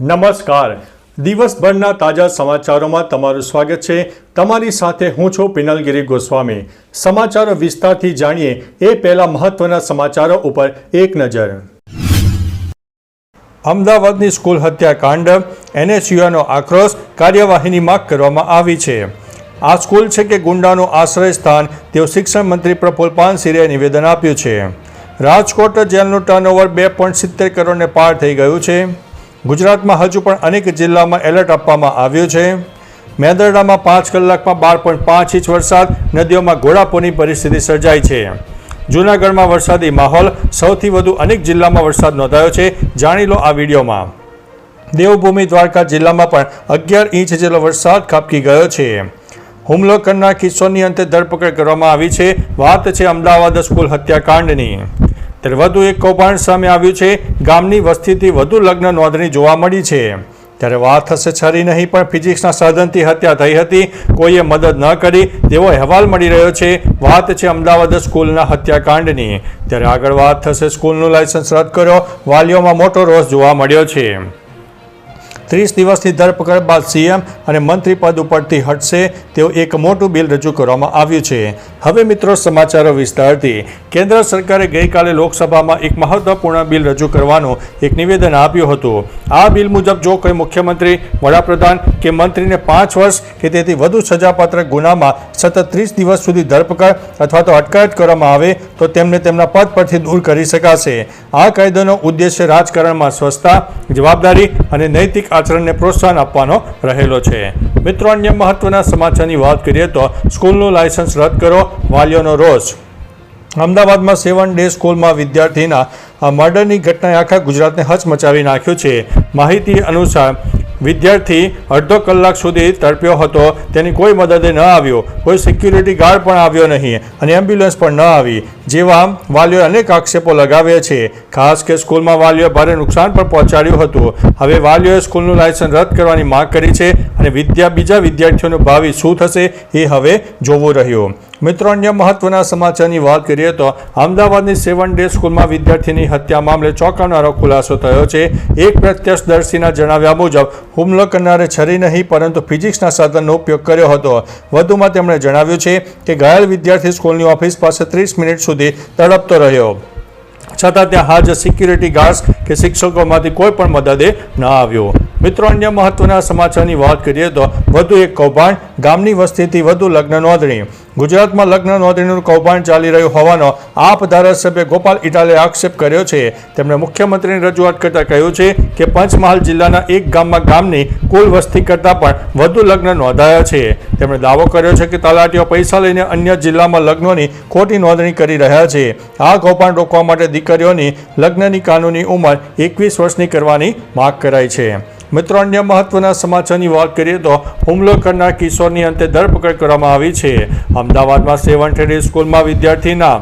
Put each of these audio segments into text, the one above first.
નમસ્કાર. દિવસભરના તાજા સમાચારોમાં તમારું સ્વાગત છે. તમારી સાથે હું છું પિનલગીરી ગોસ્વામી. સમાચારો વિસ્તારથી જાણીએ એ પહેલા મહત્વના સમાચારો ઉપર એક નજર. અમદાવાદની સ્કૂલ હત્યાકાંડ એનએસયુઆનો આક્રોશ, કાર્યવાહીની કરવામાં આવી છે. આ સ્કૂલ છે કે ગુંડાનું આશ્રય સ્થાન તેવું શિક્ષણ મંત્રી પ્રફુલ પાનસિરે નિવેદન આપ્યું છે. રાજકોટ જેલનું ટર્નઓવર બે પોઈન્ટ સિત્તેર કરોડને પાર થઈ ગયું છે. ગુજરાતમાં હજુ પણ અનેક જિલ્લામાં એલર્ટ આપવામાં આવ્યું છે. મેદરડામાં પાંચ કલાકમાં બાર પોઈન્ટ પાંચ ઇંચ વરસાદ, નદીઓમાં ઘોડાપોની પરિસ્થિતિ સર્જાઈ છે. જૂનાગઢમાં વરસાદી માહોલ, સૌથી વધુ અનેક જિલ્લામાં વરસાદ નોંધાયો છે. જાણી લો આ વિડીયોમાં. દેવભૂમિ દ્વારકા જિલ્લામાં પણ અગિયાર ઇંચ જેટલો વરસાદ ખાબકી ગયો છે. હુમલો કરનાર કિસ્સોની અંતે ધરપકડ કરવામાં આવી છે. વાત છે અમદાવાદ સ્કૂલ હત્યાકાંડની. ત્યારે વધુ એક કૌભાંડ સામે આવ્યું છે. ગામની વસ્તીથી વધુ લગ્ન નોંધણી જોવા મળી છે. ત્યારે વાત થશે છરી નહીં, પણ ફિઝિક્સના સાધનથી હત્યા થઈ હતી. કોઈએ મદદ ન કરી, તેવો અહેવાલ મળી રહ્યો છે. વાત છે અમદાવાદ સ્કૂલના હત્યાકાંડની. ત્યારે આગળ વાત થશે સ્કૂલનું લાયસન્સ રદ કર્યો વાલીઓમાં મોટો રોષ જોવા મળ્યો છે. ત્રીસ દિવસની ધરપકડ બાદ સીએમ અને મંત્રી પદ ઉપરથી હટશે તેવું એક મોટું બિલ રજૂ કરવામાં આવ્યું છે. હવે મિત્રો સમાચારો વિસ્તારથી. કેન્દ્ર સરકારે ગઈકાલે લોકસભામાં એક મહત્વપૂર્ણ બિલ રજૂ કરવાનું એક નિવેદન આપ્યું હતું. આ બિલ મુજબ જો કોઈ મુખ્યમંત્રી, વડાપ્રધાન કે મંત્રીને પાંચ વર્ષ કે તેથી વધુ સજાપાત્ર ગુનામાં સતત ત્રીસ દિવસ સુધી ધરપકડ અથવા તો અટકાયત કરવામાં આવે, તો તેમને તેમના પદ પરથી દૂર કરી શકાશે. આ કાયદાનો ઉદ્દેશ્ય રાજકારણમાં સ્વચ્છતા, જવાબદારી અને નૈતિક આચરણને પ્રોત્સાહન આપવાનો રહેલો છે. મિત્રો, અન્ય મહત્વના સમાચારની વાત કરીએ તો સ્કૂલનું લાયસન્સ રદ કરો, વાલીઓનો રોષ. અમદાવાદમાં સેવન ડે સ્કૂલમાં વિદ્યાર્થીના મર્ડરની ઘટનાએ આખા ગુજરાતને હચમચાવી નાખ્યું છે. માહિતી અનુસાર, વિદ્યાર્થી અડધો કલાક સુધી તડપ્યો હતો. તેની કોઈ મદદે ન આવ્યો. કોઈ સિક્યુરિટી ગાર્ડ પણ આવ્યો નહીં અને એમ્બ્યુલન્સ પણ ન આવી. જેવા વાલીઓએ અનેક આક્ષેપો લગાવ્યા છે. ખાસ કે સ્કૂલમાં વાલીઓએ ભારે નુકસાન પણ પહોંચાડ્યું હતું. હવે વાલીઓએ સ્કૂલનું લાયસન્સ રદ કરવાની માંગ કરી છે અને વિદ્યા બીજા વિદ્યાર્થીઓનું ભાવિ શું થશે એ હવે જોવું રહ્યું. મિત્રો, અન્ય મહત્વના સમાચારની વાત કરીએ તો અમદાવાદની સેવન ડે સ્કૂલમાં વિદ્યાર્થીની હત્યા મામલે ચોંકાવનારો ખુલાસો થયો છે. એક પ્રત્યક્ષદર્શીના જણાવ્યા મુજબ, હુમલો કરનારે છરી નહીં, પરંતુ ફિઝિક્સના સાધનનો ઉપયોગ કર્યો હતો. વધુમાં તેમણે જણાવ્યું છે કે ઘાયલ વિદ્યાર્થી સ્કૂલની ઓફિસ પાસે ત્રીસ મિનિટ સુધી તડપતો રહ્યો. છતાં ત્યાં હાજર સિક્યુરિટી ગાર્ડ્સ કે શિક્ષકોમાંથી કોઈ પણ મદદે ન આવ્યો. મિત્રો, અન્ય મહત્વના સમાચારની વાત કરીએ તો વધુ એક કૌભાંડ, ગામની વસ્તીથી વધુ લગ્ન નોંધણી. ગુજરાતમાં લગ્ન નોંધણીનું કૌભાંડ ચાલી રહ્યું હોવાનો આપ ધારાસભ્ય ગોપાલ ઇટાલે આક્ષેપ કર્યો છે. તેમણે મુખ્યમંત્રીની રજૂઆત કરતા કહ્યું છે કે પંચમહાલ જિલ્લાના એક ગામમાં ગામની કુલ વસ્તી કરતાં પણ વધુ લગ્ન નોંધાયા છે. તેમણે દાવો કર્યો છે કે તલાટીઓ પૈસા લઈને અન્ય જિલ્લામાં લગ્નોની ખોટી નોંધણી કરી રહ્યા છે. આ કૌભાંડ રોકવા માટે દીકરીઓની લગ્નની કાનૂની ઉંમર એકવીસ વર્ષની કરવાની માગ કરાઈ છે. મિત્રો, અન્ય મહત્વના સમાચારની વાત કરીએ તો હુમલો કરનાર કિશોરની અંતે ધરપકડ કરવામાં આવી છે. અમદાવાદમાં સેવન ટ્રેડી સ્કૂલમાં વિદ્યાર્થીના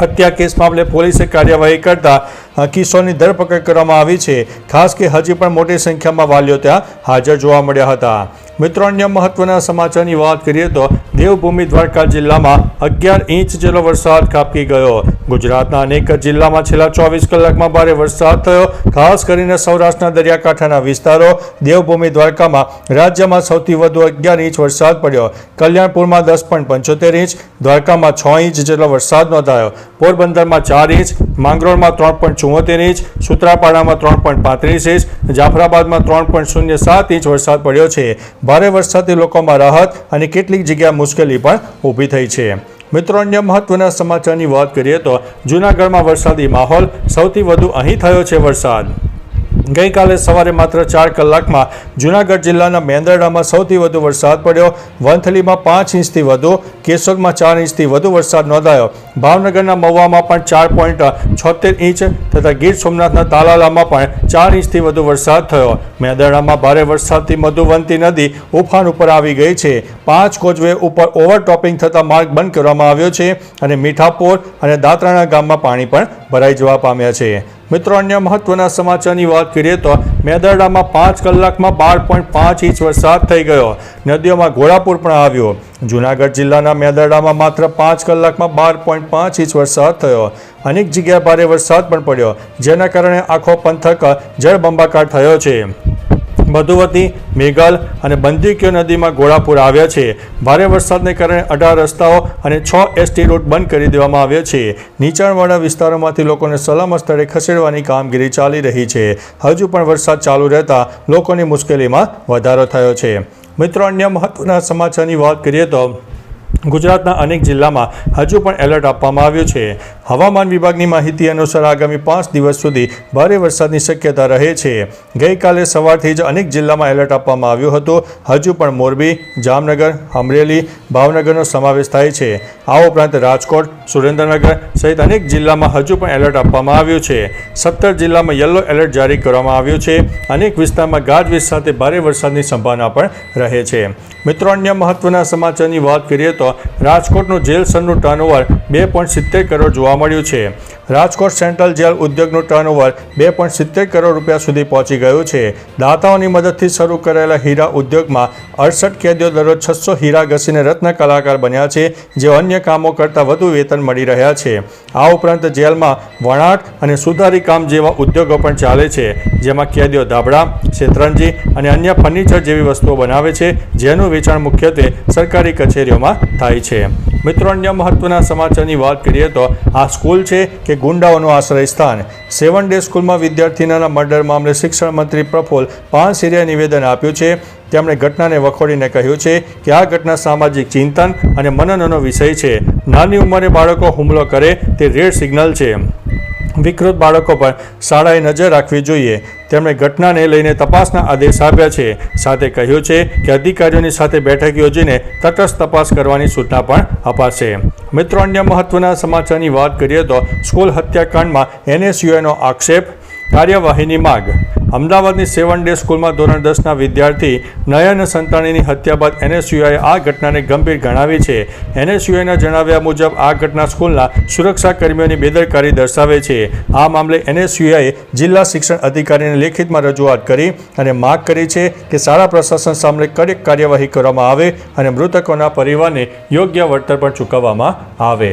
હત્યા કેસ મામલે પોલીસે કાર્યવાહી કરતા કિશોરની ધરપકડ કરવામાં આવી છે. ખાસ કે હજી પણ મોટી સંખ્યામાં વાલીઓ ત્યાં હાજર જોવા મળ્યા હતા. મિત્રો, અન્ય મહત્વના સમાચારની વાત કરીએ તો દેવભૂમિ દ્વારકા જિલ્લામાં અગિયાર ઇંચ જેટલો વરસાદ ખાબકી ગયો. ગુજરાતના અનેક જિલ્લામાં છેલ્લા ચોવીસ કલાકમાં ભારે વરસાદ થયો. ખાસ કરીને સૌરાષ્ટ્રના દરિયાકાંઠાના વિસ્તારો દેવભૂમિ દ્વારકામાં રાજ્યમાં સૌથી વધુ અગિયાર ઇંચ વરસાદ પડ્યો. કલ્યાણપુરમાં દસ પોઈન્ટ પંચોતેર ઇંચ, દ્વારકામાં છ ઇંચ જેટલો વરસાદ નોંધાયો. પોરબંદરમાં ચાર ઇંચ, માંગરોળમાં ત્રણ ચુમ્મોતેર ઇંચ, સુત્રાપાડામાં ત્રણ પોઈન્ટ પાંત્રીસ ઇંચ, જાફરાબાદમાં ત્રણ પોઈન્ટ શૂન્ય સાત ઇંચ વરસાદ પડ્યો છે. ભારે વરસાદથી લોકોમાં રાહત અને કેટલીક જગ્યા મુશ્કેલી પણ ઊભી થઈ છે. મિત્રો, અન્ય મહત્વના સમાચારની વાત કરીએ તો જૂનાગઢમાં વરસાદી માહોલ સૌથી વધુ અહીં થયો છે વરસાદ. ગઈકાલે સવારે માત્ર ચાર કલાકમાં જૂનાગઢ જિલ્લાના મેંદરડામાં સૌથી વધુ વરસાદ પડ્યો. વંથલીમાં પાંચ ઇંચથી વધુ, કેશોદમાં ચાર ઇંચથી વધુ વરસાદ નોંધાયો. ભાવનગરના મહુવામાં પણ ચાર પોઈન્ટ છોતેર ઇંચ તથા ગીર સોમનાથના તાલાલામાં પણ ચાર ઇંચથી વધુ વરસાદ થયો. મેંદરડામાં ભારે વરસાદથી મધુવંતી નદી ઉફાન ઉપર આવી ગઈ છે. પાંચ કોચવે ઉપર ઓવરટોપિંગ થતા માર્ગ બંધ કરવામાં આવ્યો છે અને મીઠાપોર અને દાતરાણા ગામમાં પાણી પણ ભરાઈ જવા પામ્યા છે. મિત્રો, અન્ય મહત્વના સમાચારની વાત કરીએ તો મેદરડામાં પાંચ કલાકમાં બાર પોઈન્ટ પાંચ ઇંચ વરસાદ થઈ ગયો. નદીઓમાં ઘોડાપુર પણ આવ્યો. જૂનાગઢ જિલ્લાના મેદરડામાં માત્ર પાંચ કલાકમાં બાર પોઈન્ટ પાંચ ઇંચ વરસાદ થયો. અનેક જગ્યાએ ભારે વરસાદ પણ પડ્યો, જેના કારણે આખો પંથક જળબંબાકાર થયો છે. મધુવતી, મેઘલ અને બંદીક્યો નદીમાં ઘોડાપુર આવ્યા છે. ભારે વરસાદને કારણે અઢાર રસ્તાઓ અને છ એસટી રૂટ બંધ કરી દેવામાં આવ્યા છે. નીચાણવાળા વિસ્તારોમાંથી લોકોને સલામત સ્થળે ખસેડવાની કામગીરી ચાલી રહી છે. હજુ પણ વરસાદ ચાલુ રહેતા લોકોની મુશ્કેલીમાં વધારો થયો છે. મિત્રો, અન્ય મહત્વના સમાચારની વાત કરીએ તો ગુજરાતના અનેક જિલ્લામાં હજુ પણ એલર્ટ આપવામાં આવ્યું છે. હવામાન વિભાગની માહિતી અનુસાર આગામી પાંચ દિવસ સુધી ભારે વરસાદની શક્યતા રહે છે. ગઈકાલે સવારથી જ અનેક જિલ્લામાં એલર્ટ આપવામાં આવ્યું હતું. હજુ પણ મોરબી, જામનગર, અમરેલી, ભાવનગરનો સમાવેશ થાય છે. આ ઉપરાંત રાજકોટ, સુરેન્દ્રનગર સહિત અનેક જિલ્લામાં હજુ પણ એલર્ટ આપવામાં આવ્યું છે. સત્તર જિલ્લામાં યલો એલર્ટ જારી કરવામાં આવ્યું છે. અનેક વિસ્તારમાં ગાજવીજ સાથે ભારે વરસાદની સંભાવના પણ રહે છે. મિત્રો, અન્ય મહત્વના સમાચારની વાત કરીએ તો રાજકોટનું જેલ સનનું ટર્નઓવર બે પોઈન્ટ સિત્તેર કરોડ જોવા મળ્યું છે. રાજકોટ સેન્ટ્રલ જેલ ઉદ્યોગનું ટર્નઓવર બે પોઈન્ટ સિત્તેર કરોડ રૂપિયા સુધી પહોંચી ગયું છે. દાતાઓની મદદથી શરૂ કરાયેલા હીરા ઉદ્યોગમાં અડસઠ કેદીઓ દરરોજ છસો હીરા ઘસીને રત્ન કલાકાર બન્યા છે જે અન્ય કામો કરતાં વધુ વેતન મળી રહ્યા છે. આ ઉપરાંત જેલમાં વણાટ અને સુધારી કામ જેવા ઉદ્યોગો પણ ચાલે છે, જેમાં કેદીઓ ધાબળા, શેતરંજી અને અન્ય ફર્નિચર જેવી વસ્તુઓ બનાવે છે, જેનું વેચાણ મુખ્યત્વે સરકારી કચેરીઓમાં થાય છે. મિત્રો, અન્ય મહત્વના સમાચારની વાત કરીએ તો આ સ્કૂલ છે કે ગુંડાઓનું આશ્રય સ્થાન. સેવન ડે સ્કૂલમાં વિદ્યાર્થીના મર્ડર મામલે શિક્ષણ મંત્રી પ્રફુલ પાનસિરિયાએ નિવેદન આપ્યું છે. તેમણે ઘટનાને વખોડીને કહ્યું છે કે આ ઘટના સામાજિક ચિંતન અને મનનનો વિષય છે. નાની ઉંમરે બાળકો હુમલો કરે તે રેડ સિગ્નલ છે. વિકૃત બાળકો પર શાળાએ નજર રાખવી જોઈએ. તેમણે ઘટનાને લઈને તપાસના આદેશ આપ્યા છે. સાથે કહ્યું છે કે અધિકારીઓની સાથે બેઠક યોજીને તટસ્થ તપાસ કરવાની સૂચના પણ અપાશે. મિત્રો, અન્ય મહત્વના સમાચારની વાત કરીએ તો સ્કૂલ હત્યાકાંડમાં એનએસયુઆઈનો આક્ષેપ કાર્યવાહીની માગ. અમદાવાદની સેવન ડે સ્કૂલમાં ધોરણ દસના વિદ્યાર્થી નયન સંતાણીની હત્યા બાદ એનએસયુઆઈએ આ ઘટનાને ગંભીર ગણાવી છે. એનએસયુઆઈના જણાવ્યા મુજબ, આ ઘટના સ્કૂલના સુરક્ષા કર્મીઓની બેદરકારી દર્શાવે છે. આ મામલે એનએસયુઆઈએ જિલ્લા શિક્ષણ અધિકારીને લેખિતમાં રજૂઆત કરી અને માગ કરી છે કે શાળા પ્રશાસન સામે કડક કાર્યવાહી કરવામાં આવે અને મૃતકોના પરિવારને યોગ્ય વળતર પણ ચૂકવવામાં આવે.